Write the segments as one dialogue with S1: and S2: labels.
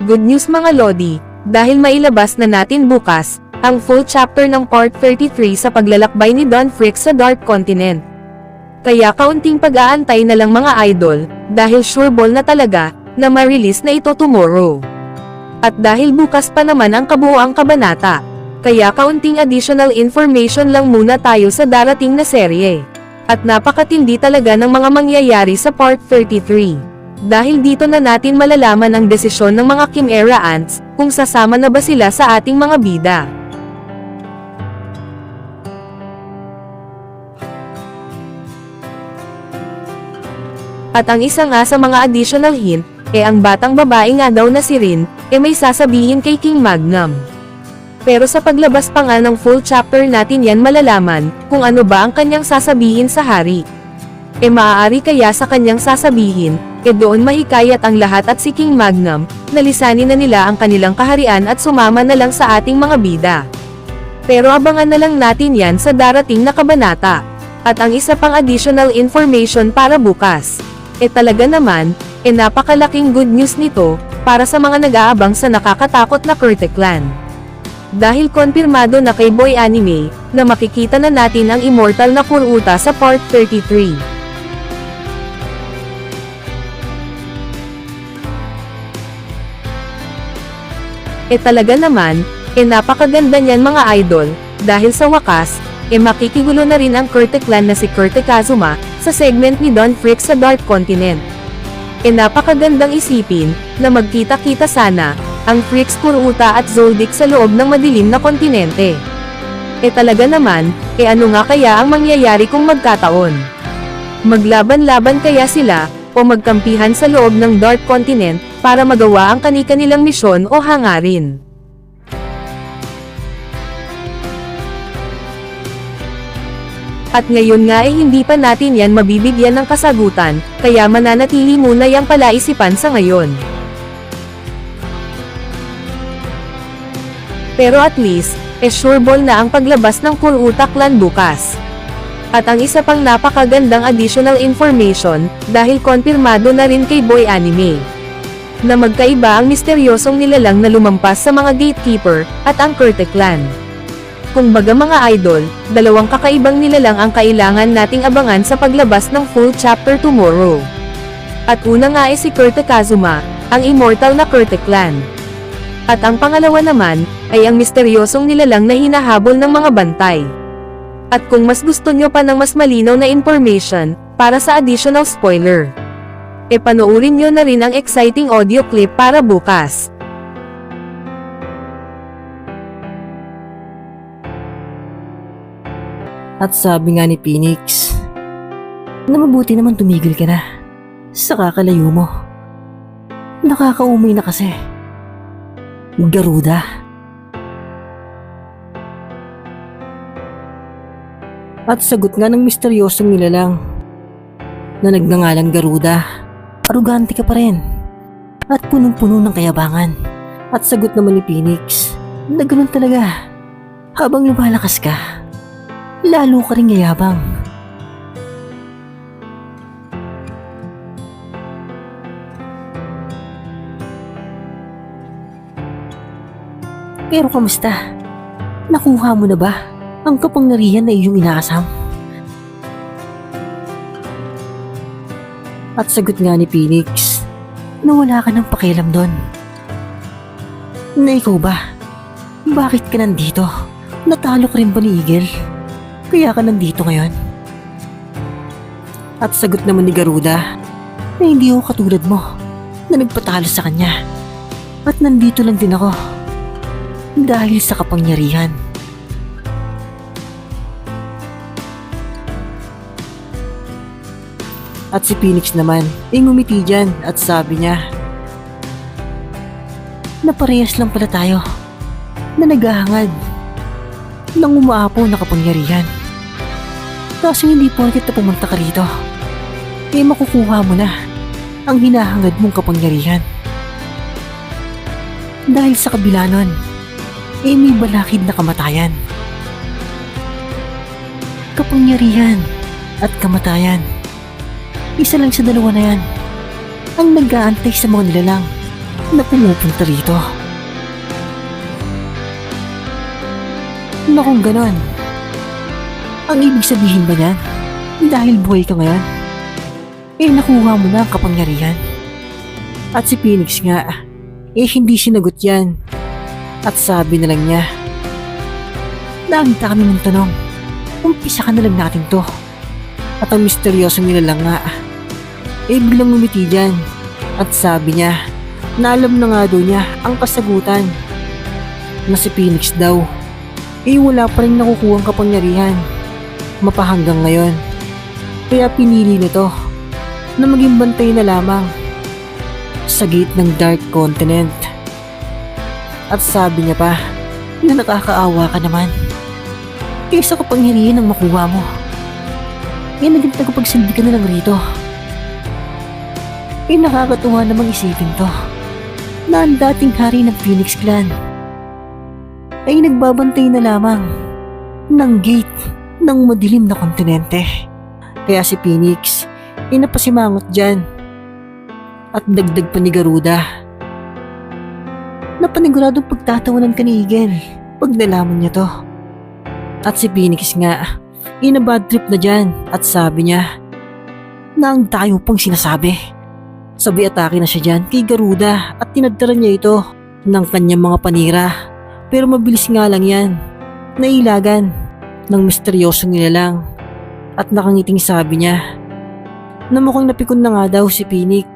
S1: Good news mga Lodi, dahil mailabas na natin bukas, ang full chapter ng part 33 sa paglalakbay ni Don Frick sa Dark Continent. Kaya kaunting pag-aantay na lang mga idol, dahil sure ball na talaga, na ma-release na ito tomorrow. At dahil bukas pa naman ang kabuoang kabanata, kaya kaunting additional information lang muna tayo sa darating na serye. At napakatindi talaga ng mga mangyayari sa part 33. Dahil dito na natin malalaman ang desisyon ng mga Chimera Ants, kung sasama na ba sila sa ating mga bida. At ang isa nga sa mga additional hint, eh ang batang babae nga daw na si Rin, eh may sasabihin kay King Magnum. Pero sa paglabas pa nga ng full chapter natin yan malalaman, kung ano ba ang kanyang sasabihin sa hari. E maaari kaya sa kanyang sasabihin, e doon mahikayat ang lahat at si King Magnum, na lisanin na nila ang kanilang kaharian at sumama na lang sa ating mga bida. Pero abangan na lang natin yan sa darating na kabanata. At ang isa pang additional information para bukas. E talaga naman, e napakalaking good news nito, para sa mga nag-aabang sa nakakatakot na Curte Clan. Dahil konfirmado na kay Boy Anime, na makikita na natin ang immortal na Kuruta sa part 33. E talaga naman, e napakaganda niyan mga idol, dahil sa wakas, e makikigulo na rin ang Kurte clan na si Kurte Kazuma, sa segment ni Don Frick sa Dark Continent. E napakagandang isipin, na magkita-kita sana, ang Fricks Kuruta at Zoldyck sa loob ng madilim na kontinente. E talaga naman, e ano nga kaya ang mangyayari kung magkataon? Maglaban-laban kaya sila, o magkampihan sa loob ng Dark Continent, para magawa ang kani-kanilang misyon o hangarin. At ngayon nga eh hindi pa natin yan mabibigyan ng kasagutan, kaya mananatili muna yang palaisipan sa ngayon. Pero at least, eh sure ball na ang paglabas ng Kuruta Clan bukas. At ang isa pang napakagandang additional information, dahil konfirmado na rin kay Boy Anime. Na magkaiba ang misteryosong nilalang na lumampas sa mga gatekeeper, at ang Kurte Clan. Kung baga mga idol, dalawang kakaibang nilalang ang kailangan nating abangan sa paglabas ng full chapter tomorrow. At una nga ay si Kurte Kazuma, ang immortal na Kurte Clan. At ang pangalawa naman, ay ang misteryosong nilalang na hinahabol ng mga bantay. At kung mas gusto nyo pa ng mas malinaw na information, para sa additional spoiler, e panoorin nyo na rin ang exciting audio clip para bukas.
S2: At sabi nga ni Phoenix, na mabuti naman tumigil ka na sa kakalayo mo. Nakakaumay na kasi. Garuda. At sagot nga ng misteryosong nilalang na nagngangalang Garuda, arugante ka pa rin at punong-puno ng kayabangan. At sagot naman ni Phoenix na ganun talaga habang lumalakas ka lalo ka rin yayabang. Pero kamusta? Nakuha mo na ba ang kapangyarihan na iyong inaasam? At sagot nga ni Phoenix na wala ka ng pakialam doon. Na ikaw ba? Bakit ka nandito? Natalo ka rin ba ni Eagle? Kaya ka nandito ngayon? At sagot naman ni Garuda na hindi ako katulad mo na nagpatalo sa kanya. At nandito lang din ako dahil sa kapangyarihan. At si Phoenix naman ay ngumiti dyan at sabi niya na lang pala tayo na naghahangad ng umaapaw na kapangyarihan. Kaso hindi porket na pumunta ka rito, eh makukuha mo na ang hinahangad mong kapangyarihan. Dahil sa kabila nun, eh may balakid na kamatayan. Kapangyarihan at kamatayan. Isa lang sa dalawa na yan ang nag-aantay sa mga nilalang na pumupunta rito. Na kung ganon, ang ibig sabihin ba niyan, dahil buhay ka ngayon, eh nakuha mo na ang kapangyarihan. At si Phoenix nga, eh hindi sinagot yan. At sabi na lang niya, Nakita kami ng tanong, umpisa ka na lang natin to. At ang misteryosong nilalang nga, eh biglang umiti dyan. At sabi niya, na alam na nga daw niya ang kasagutan. Na si Phoenix daw, eh wala pa rin nakukuhang kapangyarihan. Mapahanggang ngayon. Kaya pinili nito na maging bantay na lamang sa gate ng Dark Continent. At sabi niya pa na nakakaawa ka naman. Kaysa kapangyarihan ang makuha mo. Eh naging tagapagsilbi ka na lang rito. Eh nakakatuwa namang isipin to na ang dating hari ng Phoenix Clan ay nagbabantay na lamang ng gate ng madilim na kontinente. Kaya si Phoenix ay napasimangot dyan at dagdag pa ni Garuda na paniguradong pagtatawanan ka ni Igen pag nalaman niya to. At si Phoenix nga, ina bad trip na dyan at sabi niya na ang tayo pang sinasabi. Sabi atake na siya dyan kay Garuda at tinadtaran niya ito ng kanyang mga panira. Pero mabilis nga lang yan. Nailagan ng misteryosong nilalang at nakangiting sabi niya na mukhang napikon na nga daw si Phoenix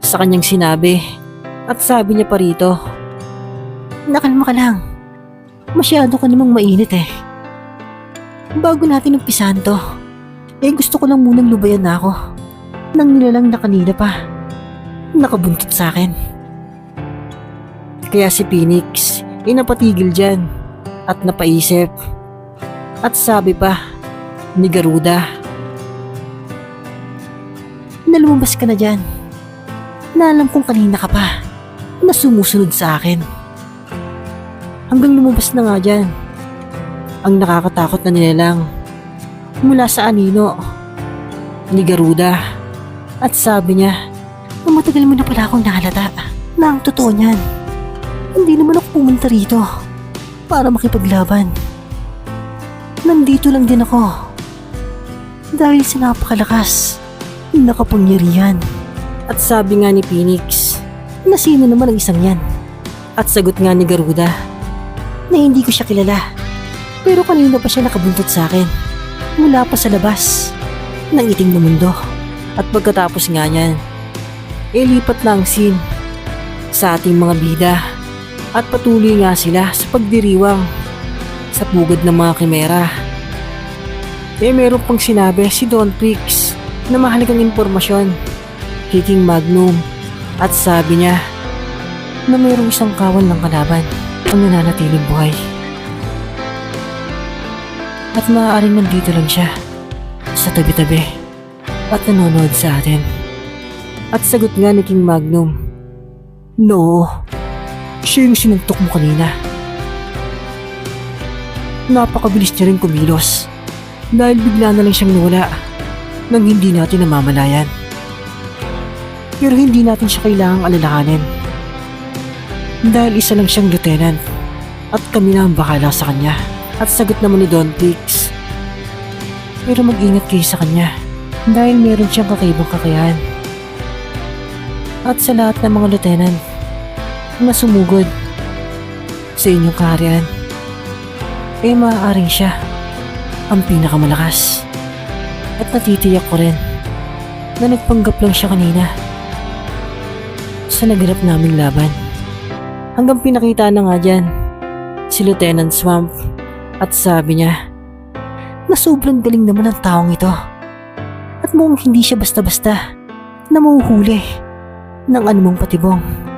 S2: sa kanyang sinabi at sabi niya pa rito Nakalma ka lang. Masyado ka namang mainit eh. Bago natin umpisahan to, eh gusto ko lang munang lubayan na ako nang nilalang na kanina pa. Nakabuntot sa akin. Kaya si Phoenix, ay napatigil dyan at napaisip. At sabi pa ni Garuda, na ka na dyan. Na alam kong kanina ka pa na sumusunod sa akin. Hanggang lumabas na nga dyan. Ang nakakatakot na nilalang mula sa anino ni Garuda. At sabi niya, na matagal mo na pala akong nahalata na ang totoo niyan. Hindi naman ako pumunta rito para makipaglaban. Nandito lang din ako dahil sa napakalakas na kapangyarihan. At sabi nga ni Phoenix, na sino naman ang isang yan? At sagot nga ni Garuda, na hindi ko siya kilala. Pero kanina pa siya nakabuntot sa akin. Mula pa sa labas ng iting na mundo. At pagkatapos nga niyan, ilipat na ang scene sa ating mga bida at patuloy nga sila sa pagdiriwang sa pugad ng mga kimera. Eh meron pang sinabi si Don Prix na mahalagang impormasyon kay King Magnum at sabi niya na mayroong isang kawan ng kalaban ang nananatiling buhay. At maaaring nandito lang siya sa tabi-tabi at nanonood sa atin. At sagot nga ni King Magnum, No, siya yung sinuntok mo kanina. Napakabilis niya rin kumilos dahil bigla na lang siyang nawala nang hindi natin namamalayan. Pero hindi natin siya kailangang alalahanin. Dahil isa lang siyang lieutenant at kami na ang bakala sa kanya. At sagot naman ni Don Prix. Pero mag-ingat kayo sa kanya dahil meron siyang kakaibang kakayahan. At sa lahat ng mga lieutenant na sumugod sa inyong kaharian, eh maaaring siya ang pinakamalakas. At natitiyak ko rin na nagpanggap lang siya kanina sa naganap naming laban. Hanggang pinakita na nga dyan si Lieutenant Swamp at sabi niya na sobrang galing naman ng taong ito at mukhang hindi siya basta-basta na mahuhuli ng anumang patibong.